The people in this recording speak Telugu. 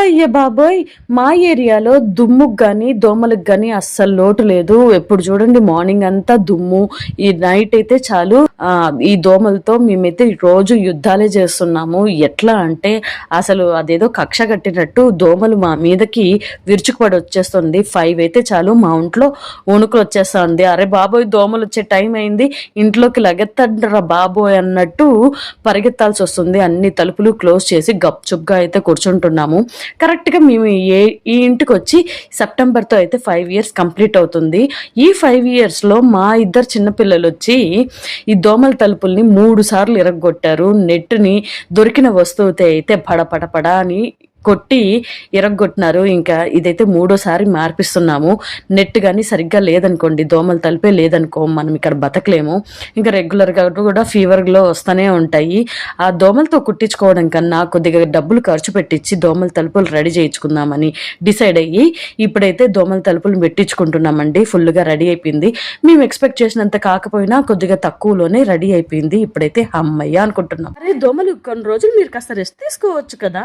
అయ్య బాబోయ్ మా ఏరియాలో దుమ్ముకు కానీ దోమలకు కానీ అస్సలు లోటు లేదు. ఎప్పుడు చూడండి మార్నింగ్ అంతా దుమ్ము ఈ నైట్ అయితే చాలు. ఈ దోమలతో మేమైతే రోజు యుద్ధాలే చేస్తున్నాము. ఎట్లా అంటే అసలు అదేదో కక్ష కట్టినట్టు దోమలు మా మీదకి విరుచుకుపడి వచ్చేస్తుంది. ఫైవ్ అయితే చాలు మా ఒంట్లో వణుకులు వచ్చేస్తుంది. అరే బాబోయ్ దోమలు వచ్చే టైం అయింది. ఇంట్లోకి లగెత్తండ్రా బాబోయ్ అన్నట్టు పరిగెత్తాల్సి వస్తుంది. అన్ని తలుపులు క్లోజ్ చేసి గప్చుప్గా అయితే కూర్చుంటున్నాము. కరెక్ట్గా మేము ఏ ఈ ఇంటికి వచ్చి సెప్టెంబర్తో అయితే ఫైవ్ ఇయర్స్ కంప్లీట్ అవుతుంది. ఈ ఫైవ్ ఇయర్స్లో మా ఇద్దరు చిన్నపిల్లలు వచ్చి ఈ దోమల తలుపుల్ని మూడు సార్లు ఇరగొట్టారు. నెట్ని దొరికిన వస్తువుతో అయితే పడపడపడ అని కొట్టి ఇరగొట్టినారు ఇంకా ఇదైతే మూడోసారి మార్పిస్తున్నాము. నెట్ కానీ సరిగ్గా లేదనుకోండి దోమలు తలుపే లేదనుకో మనం ఇక్కడ బతకలేము. ఇంకా రెగ్యులర్గా కూడా ఫీవర్లో వస్తూనే ఉంటాయి. ఆ దోమలతో కుట్టించుకోవడం కన్నా కొద్దిగా డబ్బులు ఖర్చు పెట్టించి దోమల తలుపులు రెడీ చేయించుకుందామని డిసైడ్ అయ్యి ఇప్పుడైతే దోమల తలుపులు పెట్టించుకుంటున్నామండి. ఫుల్గా రెడీ అయిపోయింది. మేము ఎక్స్పెక్ట్ చేసినంత కాకపోయినా కొద్దిగా తక్కువలోనే రెడీ అయిపోయింది. ఇప్పుడైతే అమ్మయ్య అనుకుంటున్నాం. అరే దోమలు కొన్ని రోజులు మీరు కాస్త రెస్ట్ తీసుకోవచ్చు కదా.